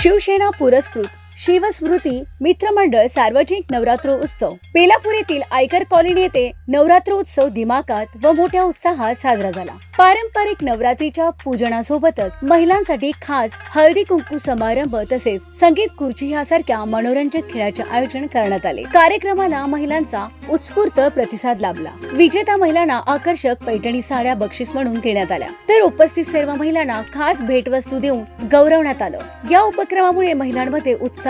शिवसेना पुरस्कृत शिवस्मृती मित्रमंडळ सार्वजनिक नवरात्र उत्सव. बेलापूर येथील आयकर कॉलनी येथे नवरात्र उत्सव दिमाकात व मोठ्या उत्साहात साजरा झाला. पारंपरिक नवरात्रीच्या पूजनासोबतच महिलांसाठी खास हळदी कुंकू समारंभ तसेच संगीत खुर्ची यासारख्या मनोरंजक खेळाचे आयोजन करण्यात आले. कार्यक्रमाला महिलांचा उत्स्फूर्त प्रतिसाद लाभला. विजेता महिलांना आकर्षक पैठणी साड्या बक्षीस म्हणून देण्यात आल्या. तर उपस्थित सर्व महिलांना खास भेटवस्तू देऊन गौरवण्यात आलं. या उपक्रमामुळे महिलांमध्ये उत्साह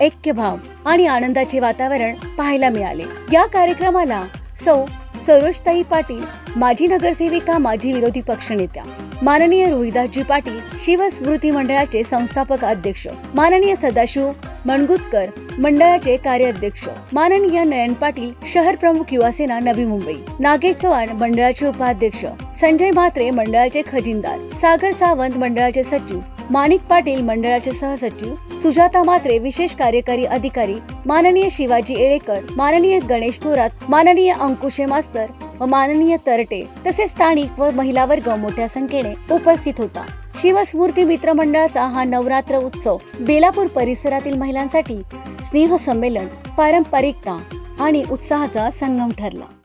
ऐक्यभाव आणि आनंदाचे वातावरण पाहायला मिळाले. या कार्यक्रमाला सौ सरोजताई पाटील माजी नगरसेविका माजी विरोधी पक्षनेत्या माननीय रोहिदासजी पाटील शिवस्मृती मंडळाचे संस्थापक अध्यक्ष माननीय सदाशिव मणगुतकर मंडळाचे कार्याध्यक्ष माननीय नयन पाटील शहर प्रमुख युवासेना नवी मुंबई नागेश चव्हाण मंडळाचे उपाध्यक्ष संजय म्हात्रे मंडळाचे खजिनदार सागर सावंत मंडळाचे सचिव माणिक पाटील मंडळाचे सहसचिव सुजाता मात्रे विशेष कार्यकारी अधिकारी माननीय शिवाजी येळेकर माननीय गणेश थोरात माननीय अंकुशे मास्तर व माननीय तरटे तसेच स्थानिक व महिला वर्ग मोठ्या संख्येने उपस्थित होता. शिवस्मूर्ती मित्र मंडळाचा हा नवरात्र उत्सव बेलापूर परिसरातील महिलांसाठी स्नेह संमेलन पारंपरिकता आणि उत्साहाचा संगम ठरला.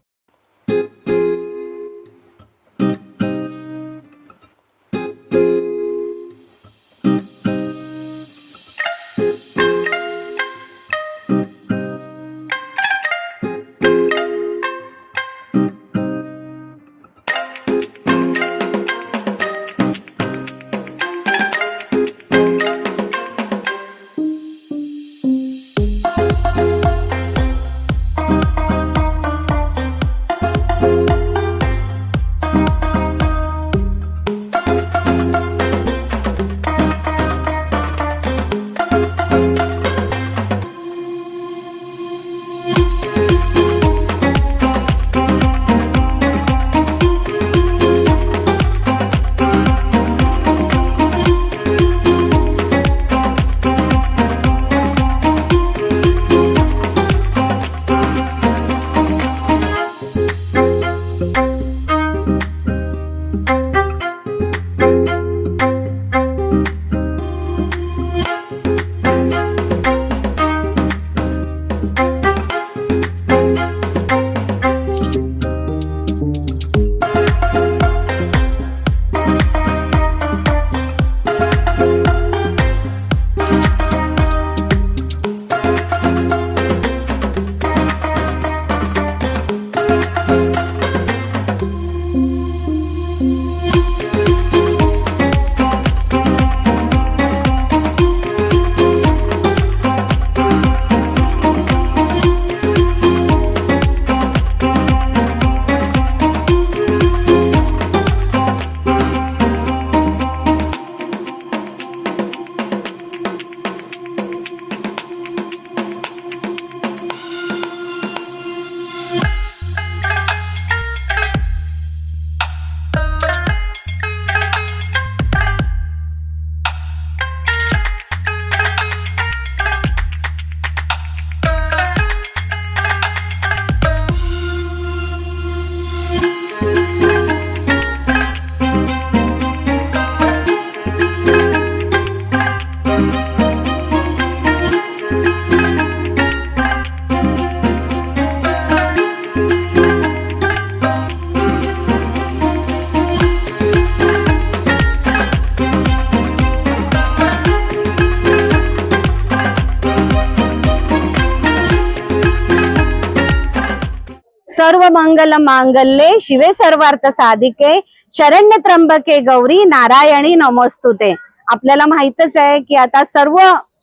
मंगल मांगल्ये शिवे सर्वार्थ साधिके शरण्य त्र्यंबके गौरी नारायणी नमोस्तुते. आपल्याला माहितच आहे की आता सर्व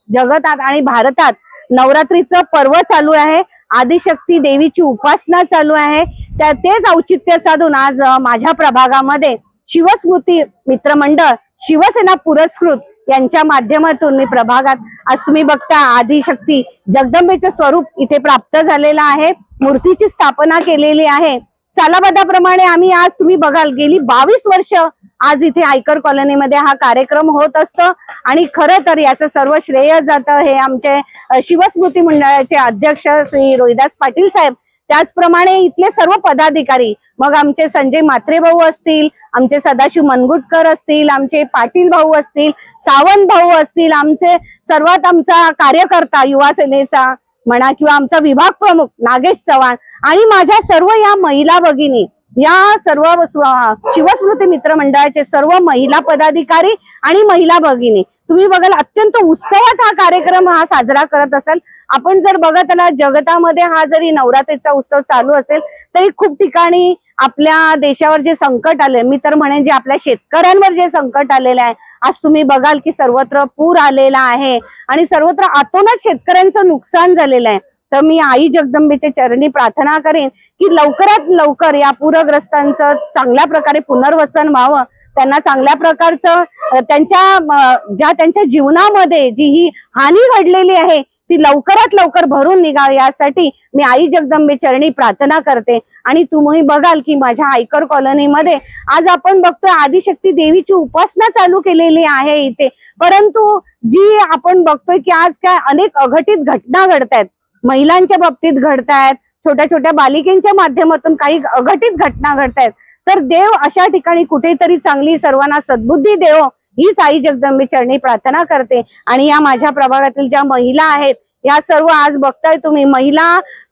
जगतात आणि भारतात नवरात्रीचं पर्व चालू आहे. आदिशक्ती देवीची उपासना चालू आहे. त्या तेच औचित्य साधून आज माझ्या प्रभागामध्ये शिवस्मृती मित्रमंडळ शिवसेना पुरस्कृत यांच्या माध्यमातून मी प्रभागात आज तुम्ही बघता आदिशक्ती जगदंबेचं स्वरूप इथे प्राप्त झालेलं आहे. मूर्तीची स्थापना केलेली आहे. सालाबादाप्रमाणे आम्ही आज तुम्ही बघाल गेली बावीस वर्ष आज इथे आयकर कॉलनीमध्ये हा कार्यक्रम होत असतो. आणि खरं तर याचं सर्व श्रेय जातं हे आमचे शिवस्मृती मंडळाचे अध्यक्ष श्री रोहिदास पाटील साहेब त्याचप्रमाणे इथले सर्व पदाधिकारी मग आमचे संजय मात्रे भाऊ असतील आमचे सदाशिव मनगुटकर असतील आमचे पाटील भाऊ असतील सावंत भाऊ असतील आमचे सर्वात आमचा कार्यकर्ता युवा सेनेचा म्हणा किंवा आमचा विभाग प्रमुख नागेश चव्हाण आणि माझ्या सर्व या महिला भगिनी या सर्व शिवस्मृती मित्र मंडळाचे सर्व महिला पदाधिकारी आणि महिला भगिनी. तुम्ही बघाल अत्यंत उत्सवात हा कार्यक्रम हा साजरा करत असाल. आपण जर बघत आला जगतामध्ये हा जरी नवरात्रीचा उत्सव चालू असेल तरी खूप ठिकाणी आपल्या देशावर जे संकट आले मी तर म्हणेन जे आपल्या शेतकऱ्यांवर जे संकट आलेलं आहे. आज तुम्ही बघाल की सर्वत्र पूर आलेला आहे आणि सर्वत्र आतोनात शेतकऱ्यांचं नुकसान झालेलं आहे. तर मी आई जगदंबेच्या चरणी प्रार्थना करेन की लवकरात लवकर या पूरग्रस्तांचं चांगल्या प्रकारे पुनर्वसन व्हावं. त्यांना चांगल्या प्रकारचं त्यांच्या ज्या त्यांच्या जीवनामध्ये जी ही हानी घडलेली आहे ती लवकरात लवकर भरून निघावी यासाठी मी आई जगदंबे चरणी प्रार्थना करते. आणि तुम्ही बघाल की माझ्या आयकर कॉलनीमध्ये आज आपण बघतोय आदिशक्ती देवीची उपासना चालू केलेली आहे इथे. परंतु जी आपण बघतोय की आज काय अनेक अघटित घटना घडतायत. महिलांच्या बाबतीत घडतायत छोट्या छोट्या बालिकेंच्या माध्यमातून काही अघटित घटना घडतायत. तर देव अशा ठिकाणी कुठेतरी चांगली सर्वांना सद्बुद्धी देव हीच आई जगदंबे चरणी प्रार्थना करते. आणि या माझ्या प्रभागातील ज्या महिला आहेत या सर्व आज बघताय तुम्ही. महिला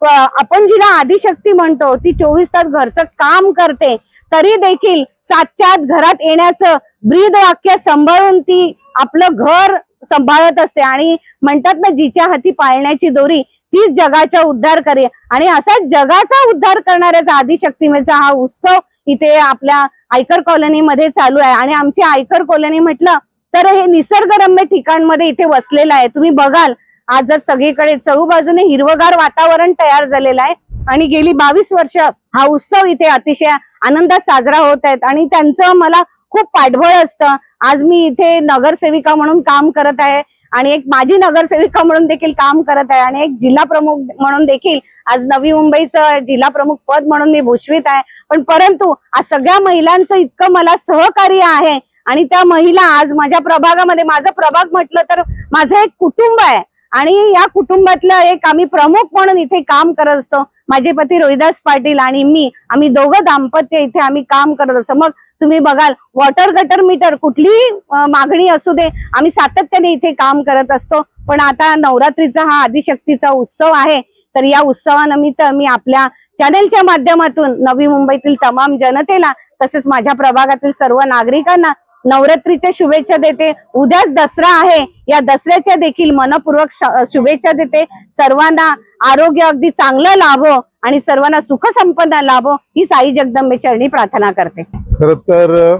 आपण जिला आदिशक्ती म्हणतो ती चोवीस तास घरचं काम करते. तरी देखील सातच्या घरात येण्याचं ब्रीद वाक्य सांभाळून ती आपलं घर सांभाळत असते. आणि म्हणतात ना जिच्या हाती पाळण्याची दोरी तीच जगाचा उद्धार करे आणि असाच जगाचा उद्धार करणाऱ्याचा आदिशक्तीमेचा हा उत्सव इथे आपल्या आयकर कॉलनीमध्ये चालू आहे. आणि आमची आयकर कॉलनी म्हटलं तर हे निसर्गरम्य ठिकाणमध्ये इथे वसलेलं आहे. तुम्ही बघाल आज जर सगळीकडे चहूबाजूने हिरवगार वातावरण तयार झालेलं आहे आणि गेली बावीस वर्ष हा उत्सव इथे अतिशय आनंदात साजरा होत आहेत आणि त्यांचं मला खूप पाठबळ असतं. आज मी इथे नगरसेविका म्हणून काम करत आहे आणि एक माजी नगरसेविका म्हणून देखील काम करत आहे आणि एक जिल्हा प्रमुख म्हणून देखील आज नवी मुंबईचं जिल्हा प्रमुख पद म्हणून मी भूषवित आहे. पण परंतु आज सगळ्या महिलांचं इतकं मला सहकार्य आहे आणि त्या महिला आज माझ्या प्रभागामध्ये माझं प्रभाग म्हटलं तर माझं एक कुटुंब आहे. आणि या कुटुंबातलं एक आम्ही प्रमुख म्हणून इथे काम करत असतो. माझे पती रोहिदास पाटील आणि मी आम्ही दोघं दाम्पत्य इथे आम्ही काम करत असतो. मग तुम्ही बघाल वॉटर गटर मीटर कुठलीही मागणी असू दे आम्ही सातत्याने इथे काम करत असतो. पण आता नवरात्रीचा हा आदिशक्तीचा उत्सव आहे. तर या उत्सवानिमित्त मी आपल्या चॅनेलच्या माध्यमातून नवी मुंबईतील तमाम जनतेला तसेच माझ्या प्रभागातील सर्व नागरिकांना नवरात्रीच्या शुभेच्छा देते. उद्याच दसरा आहे. या दसऱ्याच्या देखील मनपूर्वक शुभेच्छा देते. सर्वांना आरोग्य अगदी चांगलं लाभो आणि सर्वांना सुख संपदा लाभो ही साई जगदंबे चरणी प्रार्थना करते. खर तर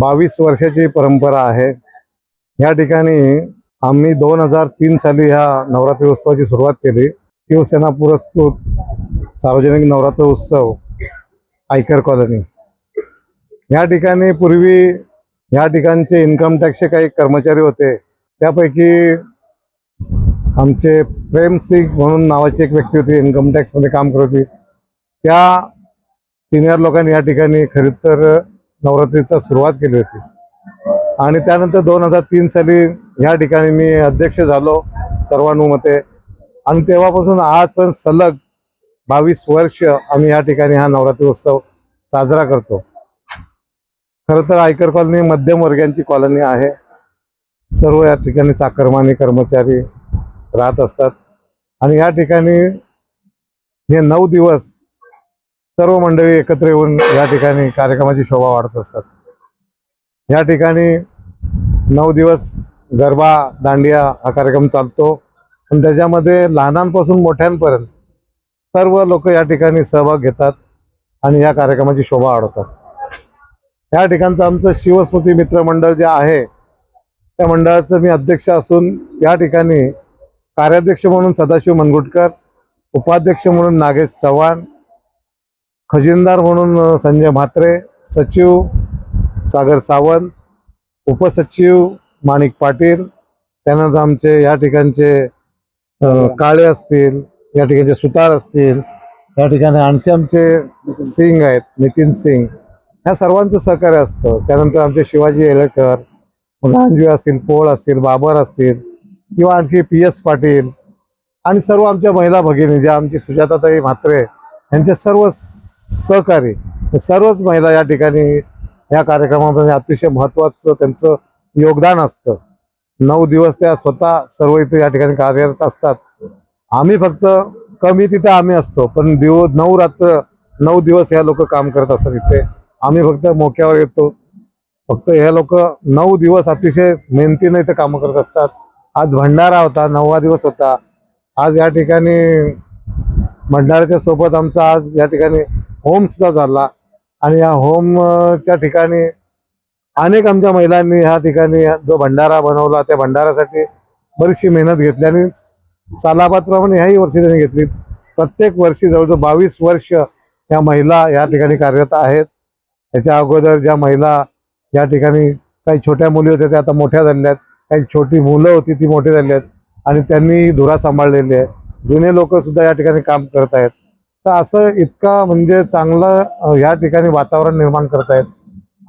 बावीस वर्षाची परंपरा आहे. या ठिकाणी आम्ही दोन हजार तीन साली ह्या नवरात्री उत्सवाची सुरुवात केली. शिवसेना पुरस्कृत सार्वजनिक नवरात्र उत्सव आयकर कॉलनी. या ठिकाणी पूर्वी या ठिकाणचे इन्कम टॅक्सचे काही कर्मचारी होते. त्यापैकी आमचे प्रेम सिंग म्हणून नावाची एक व्यक्ती होती इन्कम टॅक्समध्ये काम करत होती. त्या सिनियर लोकांनी या ठिकाणी खरी तर नवरात्रीचा सुरुवात केली होती. आणि त्यानंतर दोन हजार तीन साली या ठिकाणी मी अध्यक्ष झालो सर्वानुमते. आणि तेव्हापासून आजपर्यंत सलग बावीस वर्ष आम्ही या ठिकाणी हा नवरात्री उत्सव साजरा करतो. खरं तर आयकर कॉलनी मध्यमवर्गीयांची कॉलनी आहे. सर्व या ठिकाणी चाकरमानी कर्मचारी राहत असतात. आणि या ठिकाणी हे नऊ दिवस सर्व मंडळी एकत्र येऊन या ठिकाणी कार्यक्रमाची शोभा वाढत असतात. या ठिकाणी नऊ दिवस गरबा दांडिया हा कार्यक्रम चालतो. आणि त्याच्यामध्ये लहानांपासून मोठ्यांपर्यंत सर्व लोक या ठिकाणी सहभाग घेतात आणि या कार्यक्रमाची शोभा वाढवतात. या ठिकाणचं आमचं शिवस्मृती मित्र मंडळ जे आहे त्या मंडळाचं मी अध्यक्ष असून या ठिकाणी कार्याध्यक्ष म्हणून सदाशिव मनगुटकर उपाध्यक्ष म्हणून नागेश चव्हाण खजिनदार म्हणून संजय म्हात्रे सचिव सागर सावंत उपसचिव माणिक पाटील त्यानंतर आमचे या ठिकाणचे काळे असतील या ठिकाणचे सुतार असतील या ठिकाणी आणखी आमचे सिंग आहेत नितीन सिंग. ह्या सर्वांचं सहकार्य असतं. त्यानंतर आमचे शिवाजी येळेकर लांजवी असतील पोळ असतील बाबर असतील किंवा आणखी पी एस पाटील आणि सर्व आमच्या महिला भगिनी ज्या आमची सुजाताताई म्हात्रे यांचे सर्व सहकारी सर्वच महिला या ठिकाणी या कार्यक्रमामध्ये अतिशय महत्त्वाचं त्यांचं योगदान असतं. नऊ दिवस त्या स्वतः सर्व इथे या ठिकाणी कार्यरत असतात. आम्ही फक्त कमी तिथे आम्ही असतो पण दिव नऊ रात्र नऊ दिवस ह्या लोक काम करत असतात इथे. आम्ही फक्त मोक्यावर येतो. फक्त हे लोक नऊ दिवस अतिशय मेहनतीने इथं कामं करत असतात. आज भंडारा होता नववा दिवस होता. आज या ठिकाणी भंडाऱ्याच्या सोबत आमचा आज या ठिकाणी होमसुद्धा झाला. आणि या होमच्या ठिकाणी अनेक आमच्या महिलांनी ह्या ठिकाणी जो भंडारा बनवला त्या भंडाऱ्यासाठी बरीचशी मेहनत घेतली आणि सालाबादप्रमाणे ह्याही वर्षी त्यांनी घेतली. प्रत्येक वर्षी जवळजवळ बावीस वर्ष या महिला या ठिकाणी कार्यरत आहेत. याच्या अगोदर ज्या महिला या ठिकाणी काही छोट्या मुली होत्या त्या आता मोठ्या झालेल्या आहेत. काही छोटी मुलं होती ती मोठी झाली आहेत. आणि त्यांनी धुरा सांभाळलेली आहे. जुने लोकसुद्धा या ठिकाणी काम करत आहेत. तर असं इतका म्हणजे चांगलं या ठिकाणी वातावरण निर्माण करत आहेत.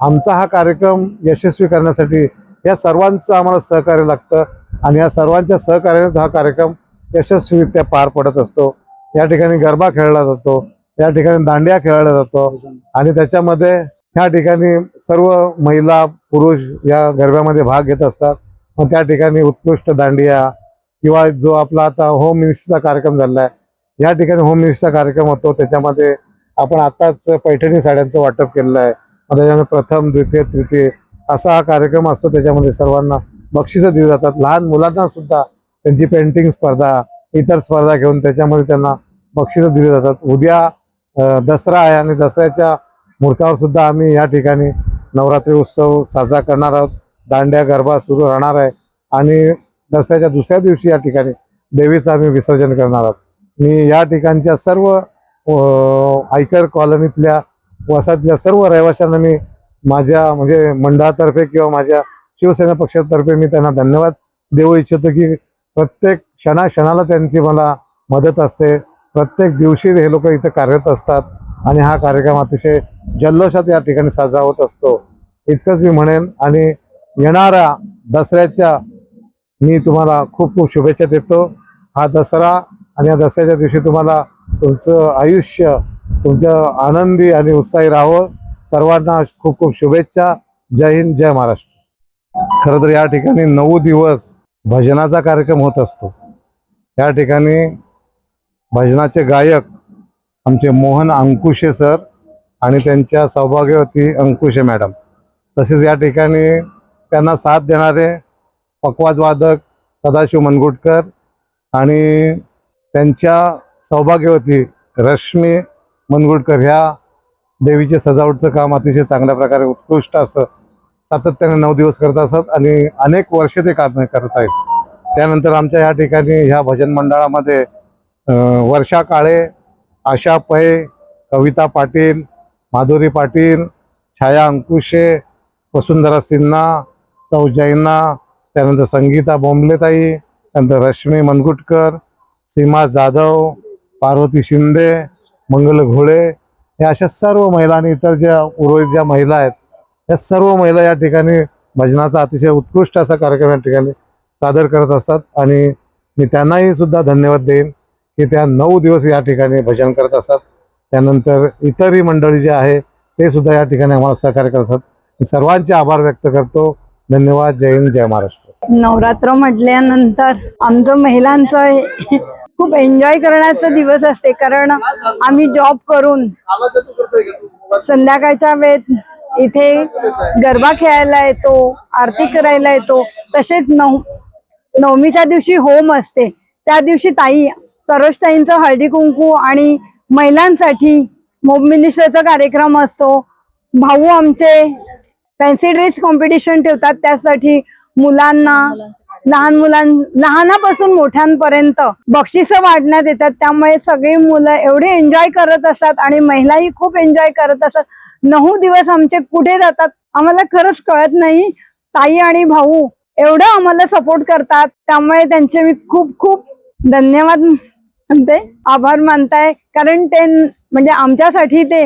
आमचा हा कार्यक्रम यशस्वी करण्यासाठी या सर्वांचं आम्हाला सहकार्य लागतं. आणि या सर्वांच्या सहकार्यानेच हा कार्यक्रम यशस्वीरित्या पार पडत असतो. या ठिकाणी गरबा खेळला जातो. या ठिकाणी दांडिया खेळला जातो. आणि त्याच्यामध्ये ह्या ठिकाणी सर्व महिला पुरुष या गरब्यामध्ये भाग घेत असतात. मग त्या ठिकाणी उत्कृष्ट दांडिया किंवा जो आपला आता होम मिनिस्टरचा कार्यक्रम झाला आहे या ठिकाणी होम मिनिस्टरचा कार्यक्रम होतो. त्याच्यामध्ये आपण आताच पैठणी साड्यांचं वाटप केलेलं आहे. मग त्याच्यामध्ये प्रथम द्वितीय तृतीय असा हा कार्यक्रम असतो. त्याच्यामध्ये सर्वांना बक्षिसं दिली जातात. लहान मुलांना सुद्धा त्यांची पेंटिंग स्पर्धा इतर स्पर्धा घेऊन त्याच्यामध्ये त्यांना बक्षिसं दिली जातात. उद्या दसरा आहे आणि दसऱ्याच्या मुहूर्तावर सुद्धा आम्ही या ठिकाणी नवरात्री उत्सव साजरा करणार आहोत. दांड्या गरबा सुरू राहणार आहे. आणि दसऱ्याच्या दुसऱ्या दिवशी या ठिकाणी देवीचं आम्ही विसर्जन करणार आहोत. मी या ठिकाणच्या सर्व आयकर कॉलनीतल्या वसातल्या सर्व रहिवाशांना मी माझ्या म्हणजे मंडळातर्फे किंवा माझ्या शिवसेना पक्षातर्फे मी त्यांना धन्यवाद देऊ इच्छितो की प्रत्येक क्षणाक्षणाला त्यांची मला मदत असते. प्रत्येक दिवशी हे लोक इथं कार्यरत असतात. आणि हा कार्यक्रम अतिशय जल्लोषात या ठिकाणी साजरा होत असतो. इतकंच मी म्हणेन आणि येणाऱ्या दसऱ्याच्या मी तुम्हाला खूप खूप शुभेच्छा देतो. हा दसरा आणि या दसऱ्याच्या दिवशी तुम्हाला तुमचं आयुष्य तुमचं आनंदी आणि उत्साही राहो. सर्वांना खूप खूप शुभेच्छा. जय हिंद जय महाराष्ट्र. खरं तर या ठिकाणी नऊ दिवस भजनाचा कार्यक्रम होत असतो. या ठिकाणी भजनाचे गायक आमचे मोहन अंकुशे सर आणि त्यांच्या सौभाग्यवती अंकुशे मॅडम. तसेच या ठिकाणी त्यांना साथ देणारे पकवाजवादक सदाशिव मनगुटकर आणि त्यांच्या सौभाग्यवती रश्मी मनगुटकर ह्या देवीचे सजावटचं काम अतिशय चांगल्या प्रकारे उत्कृष्ट असं सातत्याने नऊ दिवस करत असत आणि अनेक वर्षे ते काम करत आहेत. त्यानंतर आमच्या या ठिकाणी ह्या भजन मंडळामध्ये वर्षा काळे आशा पै कविता पाटील माधुरी पाटील छाया अंकुशे वसुंधरा सिन्हा सौ जैना त्यानंतर संगीता बोंबलेताई त्यानंतर रश्मी मनगुटकर सीमा जाधव पार्वती शिंदे मंगल घोळे या अशा सर्व महिला आणि इतर ज्या उर्वरित ज्या महिला आहेत या सर्व महिला या ठिकाणी भजनाचा अतिशय उत्कृष्ट असा कार्यक्रम या ठिकाणी सादर करत असतात. आणि मी त्यांनाही सुद्धा धन्यवाद देईन. की त्या नऊ दिवस या ठिकाणी भजन करत असतात. त्यानंतर इतरही मंडळी जे आहे ते सुद्धा या ठिकाणी आम्हाला सहकार्य करत असतात. मी सर्वांचे आभार व्यक्त करतो. धन्यवाद. जय हिंद जय महाराष्ट्र. नवरात्र म्हटल्यानंतर आमचं महिलांचं खूप एन्जॉय करण्याचा दिवस असते. कारण आम्ही जॉब करून संध्याकाळच्या वेळेत इथे गरबा खेळायला येतो आरती करायला येतो. तसेच नव नवमीच्या दिवशी होम असते. त्या दिवशी ताई सरोजताईंचं हळदी कुंकू आणि महिलांसाठी मोब मिनिस्टरचा कार्यक्रम असतो. भाऊ आमचे फॅन्सी ड्रेस कॉम्पिटिशन ठेवतात. त्यासाठी मुलांना लहान मुलां लहानापासून मोठ्यांपर्यंत बक्षिस वाढण्यात येतात. त्यामुळे सगळी मुलं एवढे एन्जॉय करत असतात आणि महिलाही खूप एन्जॉय करत असतात. नऊ दिवस आमचे कुठे जातात? आम्हाला खरंच कळत नाही. ताई आणि भाऊ एवढं आम्हाला सपोर्ट करतात. त्यामुळे त्यांचे मी खूप खूप धन्यवाद. ते आभार मानताय. कारण ते म्हणजे आमच्यासाठी ते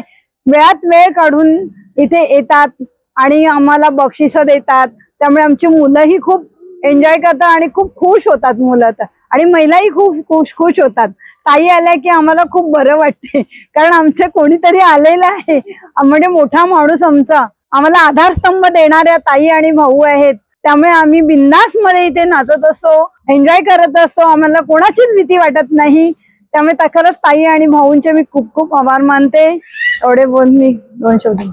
वेळात वेळ काढून इथे येतात आणि आम्हाला बक्षीस देतात. त्यामुळे आमची मुलंही खूप एन्जॉय करतात आणि खूप खुश होतात मुलं तर. आणि महिलाही खूप खुश खुश होतात. ताई आल्या की आम्हाला खूप बरं वाटते. कारण आमच्या कोणीतरी आलेलं आहे. म्हणजे मोठा माणूस आमचा. आम्हाला आधारस्तंभ देणाऱ्या ताई आणि भाऊ आहेत. त्यामुळे आम्ही बिंदासमध्ये इथे नाचत असतो. एन्जॉय करत असतो. आम्हाला कोणाचीच भीती वाटत नाही. त्यामुळे खरंच ताई आणि भाऊंचे मी खूप खूप आभार मानते. एवढे बोल मी दोन शोधून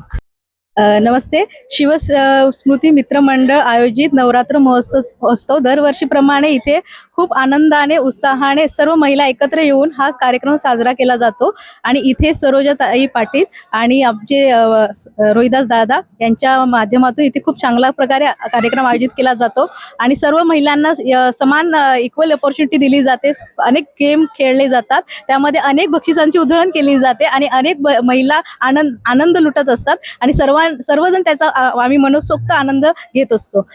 नमस्ते. शिव स्मृती मित्र मंडळ आयोजित नवरात्र महोत्सव महोत्सव दरवर्षीप्रमाणे इथे खूप आनंदाने उत्साहाने सर्व महिला एकत्र येऊन हा कार्यक्रम साजरा केला जातो. आणि इथे सरोजाताई पाटील आणि आमचे रोहिदास दादा यांच्या माध्यमातून इथे खूप चांगल्या प्रकारे कार्यक्रम आयोजित केला जातो. आणि सर्व महिलांना समान इक्वल ऑपॉर्च्युनिटी दिली जाते. अनेक गेम खेळले जातात. त्यामध्ये अनेक बक्षिसांची उधळण केली जाते आणि अनेक महिला आनंद आनंद लुटत असतात. आणि सर्वां सर्वजण त्याचा आम्ही मनसोक्त आनंद घेत असतो.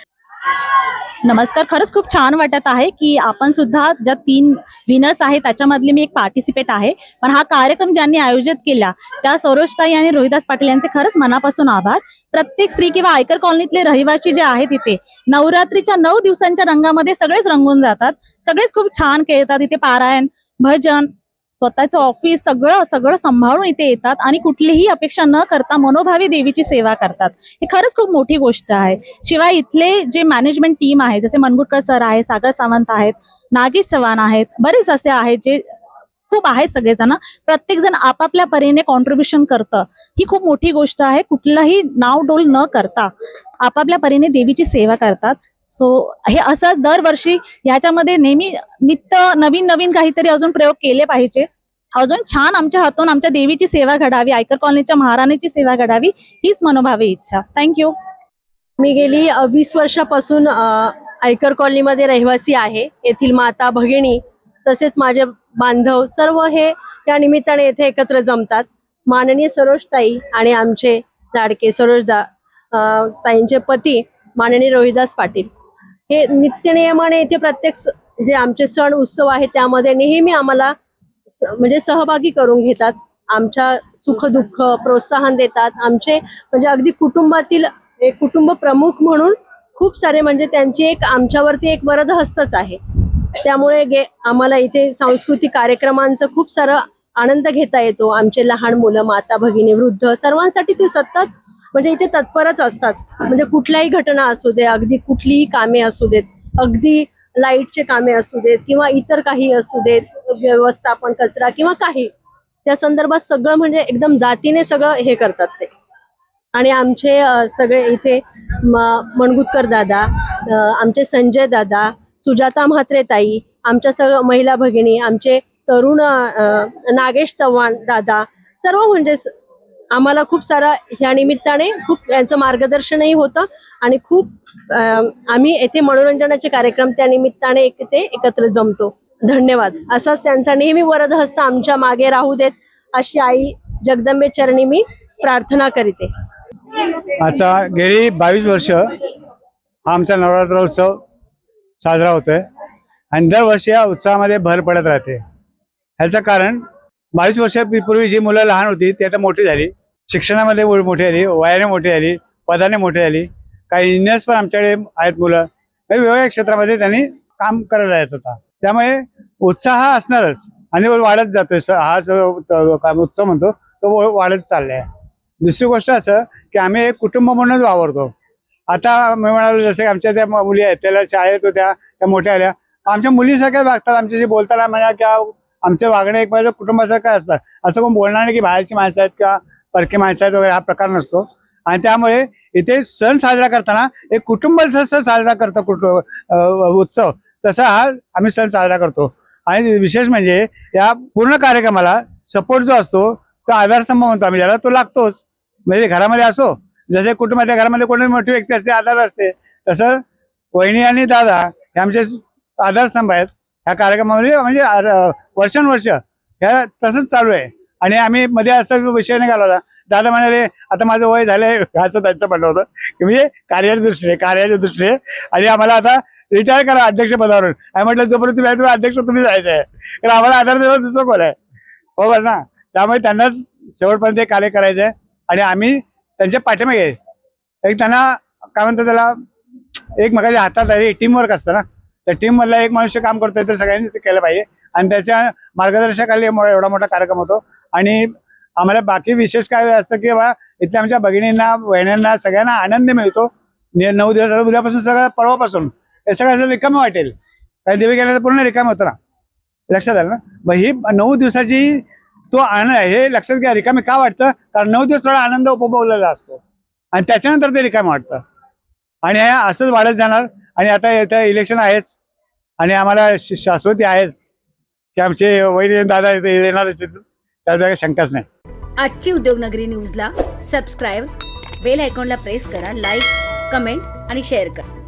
नमस्कार. खरंच खूप छान वाटत आहे की आपण सुद्धा ज्या तीन विनर्स आहे त्याच्यामधली मी एक पार्टिसिपेट आहे. पण हा कार्यक्रम ज्यांनी आयोजित केला त्या सरोजताई आणि रोहिदास पाटील यांचे खरंच मनापासून आभार. प्रत्येक स्त्री किंवा आयकर कॉलनीतले रहिवासी जे आहेत इथे नवरात्रीच्या नऊ दिवसांच्या रंगामध्ये सगळेच रंगून जातात. सगळेच खूप छान खेळतात इथे पारायण भजन स्वतःचं ऑफिस सगळं सगळं सांभाळून इथे येतात आणि कुठलीही अपेक्षा न करता मनोभावी देवीची सेवा करतात. ही खरंच खूप मोठी गोष्ट आहे. शिवाय इथले जे मॅनेजमेंट टीम आहे जसे मनगुटकर सर आहे सागर सावंत आहेत नागेश चव्हाण आहेत बरेच असे आहेत जे खूप आहेत सगळेजण. प्रत्येक जण आपापल्या परीने कॉन्ट्रीब्युशन करतं. ही खूप मोठी गोष्ट आहे. कुठलाही नाव डोल न करता आपापल्या परीने देवीची सेवा करतात. सो हे असंच दरवर्षी ह्याच्यामध्ये नेहमी नित्य नवीन नवीन काहीतरी अजून प्रयोग केले पाहिजे. अजून छान आमच्या हातून आमच्या देवीची सेवा घडावी आयकर कॉलनीच्या महाराणीची सेवा घडावी हीच मनोभावी इच्छा. थँक्यू मी गेली वीस वर्षापासून आयकर कॉलनीमध्ये रहिवासी आहे. येथील माता भगिनी तसेच माझे बांधव सर्व हे या निमित्ताने येथे एकत्र जमतात. माननीय सरोजताई आणि आमचे लाडके सरोजदा ताईंचे पती माननीय रोहिदास पाटील. हे नित्यनियमाने इथे प्रत्येक जे आमचे सण उत्सव आहे त्यामध्ये नेहमी आम्हाला म्हणजे सहभागी करून घेतात. आमच्या सुख दुःख प्रोत्साहन देतात. आमचे म्हणजे अगदी कुटुंबातील एक कुटुंब प्रमुख म्हणून खूप सारे म्हणजे त्यांची एक आमच्यावरती एक वरदहस्तच आहे. त्यामुळे गे आम्हाला इथे सांस्कृतिक कार्यक्रमांचं खूप सारं आनंद घेता येतो. आमचे लहान मुलं माता भगिनी वृद्ध सर्वांसाठी ते सतत म्हणजे इथे तत्परच असतात. म्हणजे कुठल्याही घटना असू दे अगदी कुठलीही कामे असू देत अगदी लाईटचे कामे असू देत किंवा इतर काही असू देत व्यवस्थापन कचरा किंवा काही त्या संदर्भात सगळं म्हणजे एकदम जातीने सगळं हे करतात ते. आणि आमचे सगळे इथे मणगुतकर दादा आमचे संजय दादा सुजाता म्हात्रे ताई आमच्या सगळं महिला भगिनी आमचे तरुण नागेश चव्हाण दादा सर्व म्हणजे आम्हाला खूप सारा ह्या निमित्ताने खूप यांचं मार्गदर्शनही होतं आणि खूप आम्ही येथे मनोरंजनाचे कार्यक्रम त्या निमित्ताने एक- ते एकत्र जमतो. धन्यवाद. असाच त्यांचा नेहमी वरद हस्त आमच्या मागे राहू देत अशी आई जगदंबे चरणी मी प्रार्थना करीते. आजचा गेली बावीस वर्ष आमचा नवरात्रोत्सव साजरा होतोय. आणि दरवर्षी या उत्सवामध्ये भर पडत राहते. ह्याचं कारण बावीस वर्षापूर्वी जी मुलं लहान होती ती आता मोठी झाली. शिक्षणामध्ये मोठी झाली वयाने मोठी झाली पदाने मोठी झाली काही इंजिनियर्स पण आमच्याकडे आहेत मुलं. वेगवेगळ्या क्षेत्रामध्ये त्यांनी काम करत आहेत आता. त्यामुळे उत्साह हा असणारच. आणि वाढत जातोय. स- हा जो उत्सव म्हणतो तो वाढत चाललाय. दुसरी गोष्ट असं की आम्ही एक कुटुंब म्हणूनच वावरतो. आता मी म्हणालो जसं आमच्या त्या मुली आहेत त्याला शाळेत होत्या त्या मोठ्या आल्या. आमच्या मुलीसारख्या वागतात आमच्याशी बोलताना म्हणा किंवा आमचं वागणं एक माझ्या कुटुंबासारखं असतं असं कोण बोलणार नाही की बाहेरची माणसं आहेत किंवा परके माणसं आहेत वगैरे हा प्रकार नसतो. आणि त्यामुळे इथे सण साजरा करताना एक कुटुंब जसं साजरा करतो कुटुंब उत्सव. तसा हा आम्ही सण साजरा करतो. आणि विशेष म्हणजे या पूर्ण कार्यक्रमाला सपोर्ट जो असतो तो आधारस्तंभ म्हणतो आम्ही ज्याला तो लागतोच. म्हणजे घरामध्ये असो जसे कुटुंबाच्या घरामध्ये कोणी मोठी व्यक्ती असते आधार असते तसं वहिनी आणि दादा हे आमचे आधारस्तंभ आहेत. ह्या कार्यक्रमामध्ये म्हणजे वर्षानुवर्ष ह्या तसंच चालू आहे. आणि आम्ही मध्ये असा विषय निघाला होता दादा म्हणाले आता माझं वय झालंय. असं त्यांचं म्हणलं होतं. की म्हणजे कार्याच्या दृष्टीने कार्याच्या दृष्टीने. आणि आम्हाला आता रिटायर करा अध्यक्ष पदावरून. आणि म्हटलं जोपर्यंत तुम्ही आहे, अध्यक्ष तुम्ही जायचं आहे. कारण आम्हाला आधार देणार दुसरं कोण आहे? हो, बरोबर ना. त्यामुळे त्यांनाच शेवटपर्यंत कार्य करायचं आहे आणि आम्ही त्यांच्या पाठीमागे एक त्यांना काय म्हणतात त्याला एकमेकाच्या हातात आहे टीमवर्क असतं ना. त्या टीम मधला एक मनुष्य काम करतोय तर सगळ्यांनीच केलं पाहिजे. आणि त्याच्या मार्गदर्शनाखाली एवढा मोठा कार्यक्रम होतो. आणि आम्हाला बाकी विशेष काय असतं की बा इथल्या आमच्या भगिनींना बहिणींना सगळ्यांना आनंद मिळतो. नऊ दिवस उद्यापासून सगळं परवापासून हे सगळं असं रिकामं वाटेल. काही दिवे गेल्यानंतर पूर्ण रिकाम होतं ना. लक्षात आलं ना? मग ही नऊ दिवसाची तो आनंद हे लक्षात घ्या रिकामे का वाटतं? कारण नऊ दिवस थोडा आनंद उपभोगलेला असतो. आणि त्याच्यानंतर ते रिकाम वाटतं. आणि हे असंच वाढत जाणार. आणि आता येत्या इलेक्शन आहेच. आणि आम्हाला शाश्वती आहेच. की आमचे वैरी दादा येणारच आहेत. शंकाच नाही. आजची उद्योगनगरी न्यूजला सबस्क्राईब बेल आयकॉनला प्रेस करा लाईक कमेंट आणि शेअर करा.